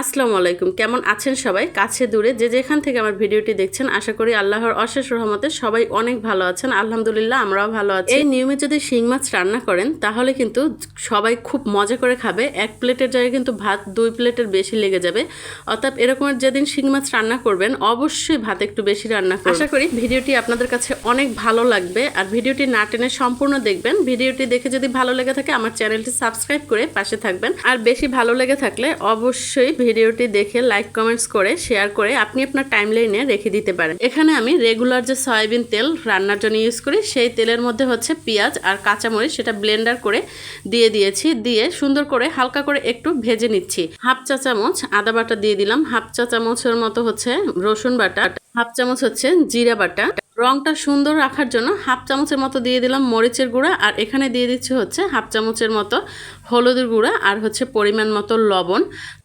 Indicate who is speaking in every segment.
Speaker 1: আসসালামু আলাইকুম। কেমন আছেন সবাই? কাছে দূরে যে যেখান থেকে আমার ভিডিওটি দেখছেন, আশা করি আল্লাহর অশেষ রহমতে সবাই অনেক ভালো আছেন। আলহামদুলিল্লাহ, আমরাও ভালো আছি। এই নিয়মে যদি শিং মাছ রান্না করেন, তাহলে কিন্তু সবাই খুব মজা করে খাবে। এক প্লেটের জায়গায় কিন্তু ভাত দুই প্লেটের বেশি লেগে যাবে। অর্থাৎ এরকমের যেদিন শিং মাছ রান্না করবেন, অবশ্যই ভাত একটু বেশি রান্না করবেন। আশা করি ভিডিওটি আপনাদের কাছে অনেক ভালো লাগবে। আর ভিডিওটি না টেনে সম্পূর্ণ দেখবেন। ভিডিওটি দেখে যদি ভালো লেগে থাকে, আমার চ্যানেলটি সাবস্ক্রাইব করে পাশে থাকবেন। আর বেশি ভালো লেগে থাকলে অবশ্যই ভিডিওটি দেখে লাইক কমেন্টস করে শেয়ার করে আপনি আপনার টাইম লাইনে রেখে দিতে পারেন। এখানে আমি রেগুলার যে সয়াবিন তেল রান্নার জন্য ইউজ করি, সেই তেলের মধ্যে হচ্ছে পেঁয়াজ আর কাঁচামরিচ, সেটা ব্লেন্ডার করে দিয়ে দিয়েছি। দিয়ে সুন্দর করে হালকা করে একটু ভেজে নিচ্ছি। হাফ চা চামচ আদা বাটা দিয়ে দিলাম। হাফ চা চামচের মতো হচ্ছে রসুন বাটা, হাফ চামচ হচ্ছে জিরা বাটা। রংটা সুন্দর রাখার জন্য হাফ চামচের মতো দিয়ে দিলাম মরিচের গুঁড়া। আর এখানে দিয়ে দিচ্ছি হচ্ছে হাফ চামচের মতো হলুদের গুঁড়া আর হচ্ছে পরিমাণ মতো লবণ।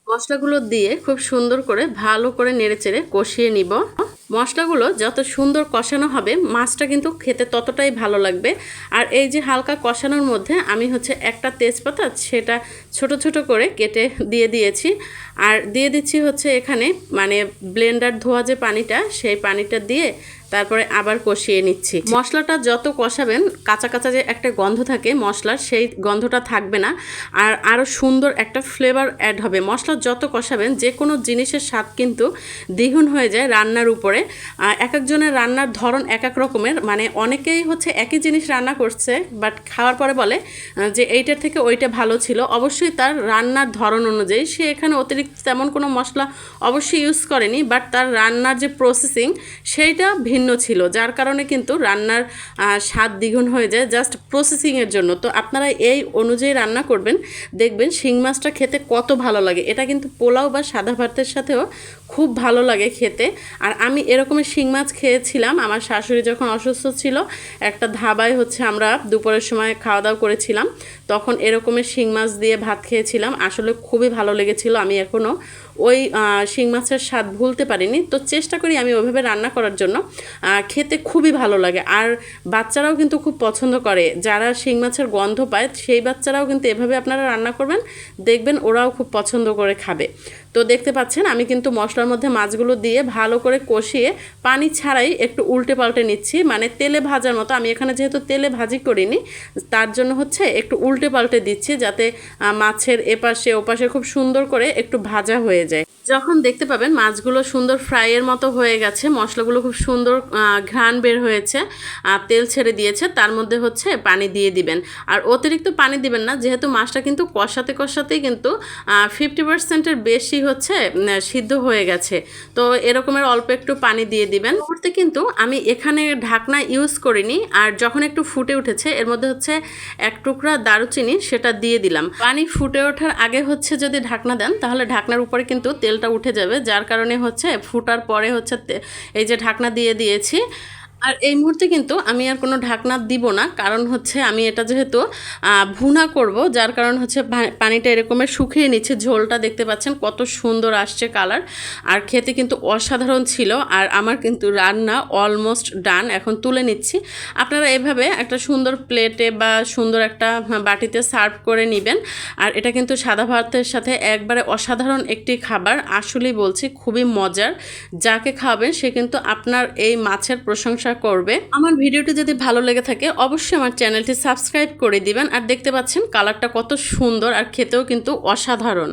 Speaker 1: মশলাগুলো দিয়ে খুব সুন্দর করে ভালো করে নেড়েচেড়ে কষিয়ে নিব। মশলাগুলো যত সুন্দর কষানো হবে, মাছটা কিন্তু খেতে ততটাই ভালো লাগবে। আর এই যে হালকা কষানোর মধ্যে আমি হচ্ছে একটা তেজপাতা, সেটা ছোট ছোট করে কেটে দিয়ে দিয়েছি। আর দিয়ে দিচ্ছি হচ্ছে এখানে মানে ব্লেন্ডার ধোয়া যে পানিটা, সেই পানিটা দিয়ে তারপরে আবার কষিয়ে নিচ্ছি। মশলাটা যত কষাবেন, কাঁচা কাঁচা যে একটা গন্ধ থাকে মশলার, সেই গন্ধটা থাকবে না। আর আরও সুন্দর একটা ফ্লেভার অ্যাড হবে। মশলা যত কষাবেন, যে কোনো জিনিসের স্বাদ কিন্তু দ্বিগুণ হয়ে যায় রান্নার উপরে। এক একজনের রান্নার ধরন এক এক রকমের মানে অনেকেই হচ্ছে একই জিনিস রান্না করছে বাট খাওয়ার পরে বলে যে এইটার থেকে ওইটা ভালো ছিল। অবশ্যই তার রান্নার ধরন অনুযায়ী সে এখানে অতিরিক্ত তেমন কোনো মশলা অবশ্যই ইউজ করেনি বাট তার রান্নার যে প্রসেসিং সেইটা ভিন্ন ছিল, যার কারণে কিন্তু রান্নার স্বাদ দ্বিগুণ হয়ে যায় জাস্ট প্রসেসিংয়ের জন্য। তো আপনারা এই অনুযায়ী রান্না করবেন, দেখবেন শিং মাছটা খেতে কত ভালো লাগে। এটা কিন্তু পোলাও বা সাদা ভাতের সাথেও খুব ভালো লাগে খেতে। আর আমি এরকমের শিং মাছ খেয়েছিলাম। আমার শাশুড়ি যখন অসুস্থ ছিল, একটা ধাবায় হচ্ছে আমরা দুপুরের সময় খাওয়া দাওয়া করেছিলাম। তখন এরকমের শিং মাছ দিয়ে ভাত খেয়েছিলাম। আসলে খুবই ভালো লেগেছিল। আমি এখনও ওই শিং মাছের স্বাদ ভুলতে পারিনি। তো চেষ্টা করি আমি ওইভাবে রান্না করার জন্য। খেতে খুবই ভালো লাগে। আর বাচ্চারাও কিন্তু খুব পছন্দ করে। যারা শিং মাছের গন্ধ পায়, সেই বাচ্চারাও কিন্তু এভাবে আপনারা রান্না করবেন। দেখবেন ওরাও খুব পছন্দ করে খাবে। তো দেখতে পাচ্ছেন, আমি কিন্তু মশলার মধ্যে মাছগুলো দিয়ে ভালো করে কষিয়ে পানি ছাড়াই একটু উল্টে পাল্টে নিচ্ছি। মানে তেলে ভাজার মতো। আমি এখানে যেহেতু তেলে ভাজি করিনি, তার জন্য হচ্ছে একটু উল্টে পাল্টে দিচ্ছি যাতে মাছের এপাশে ওপাশে খুব সুন্দর করে একটু ভাজা হয়ে যায়। যখন দেখতে পাবেন মাছগুলো সুন্দর ফ্রাইয়ের মতো হয়ে গেছে, মশলাগুলো খুব সুন্দর ঘ্রাণ বের হয়েছে আর তেল ছেড়ে দিয়েছে, তার মধ্যে হচ্ছে পানি দিয়ে দিবেন। আর অতিরিক্ত পানি দিবেন না, যেহেতু মাছটা কিন্তু কষাতে কষাতেই কিন্তু ফিফটি পার্সেন্টের বেশি হচ্ছে সিদ্ধ হয়ে গেছে। তো এরকমের অল্প একটু পানি দিয়ে দিবেন। করতে কিন্তু আমি এখানে ঢাকনা ইউজ করিনি, আর যখন একটু ফুটে উঠেছে, এর মধ্যে হচ্ছে এক টুকরা দারুচিনি, সেটা দিয়ে দিলাম। পানি ফুটে ওঠার আগে হচ্ছে যদি ঢাকনা দেন, তাহলে ঢাকনার উপরে কিন্তু তেলটা উঠে যাবে যার কারণে হচ্ছে ফুটার পরে হচ্ছে এই যে ঢাকনা দিয়ে দিয়েছি আর এই মুহূর্তে কিন্তু আমি আর কোনো ঢাকনা দিব না, কারণ হচ্ছে আমি এটা যেহেতু ভুনা করব, যার কারণ হচ্ছে পানিটা এরকমের শুকিয়ে নিচ্ছে, ঝোলটা দেখতে পাচ্ছেন কত সুন্দর আসছে কালার। আর খেতে কিন্তু অসাধারণ ছিল, আর আমার কিন্তু রান্না অলমোস্ট ডান এখন তুলে নিচ্ছি। আপনারা এভাবে একটা সুন্দর প্লেটে বা সুন্দর একটা বাটিতে সার্ভ করে নেবেন। আর এটা কিন্তু সাদা ভাতের সাথে একবারে অসাধারণ একটি খাবার, আসলেই বলছি খুবই মজার। যাকে খাওয়াবেন সে কিন্তু আপনার এই মাছের প্রশংসা প্রশংসা করবে। আমার ভিডিওটি যদি ভালো লেগে থাকে, অবশ্যই আমার চ্যানেলটি সাবস্ক্রাইব করে দিবেন। আর দেখতে পাচ্ছেন, কালারটা কত সুন্দর আর খেতেও কিন্তু অসাধারণ।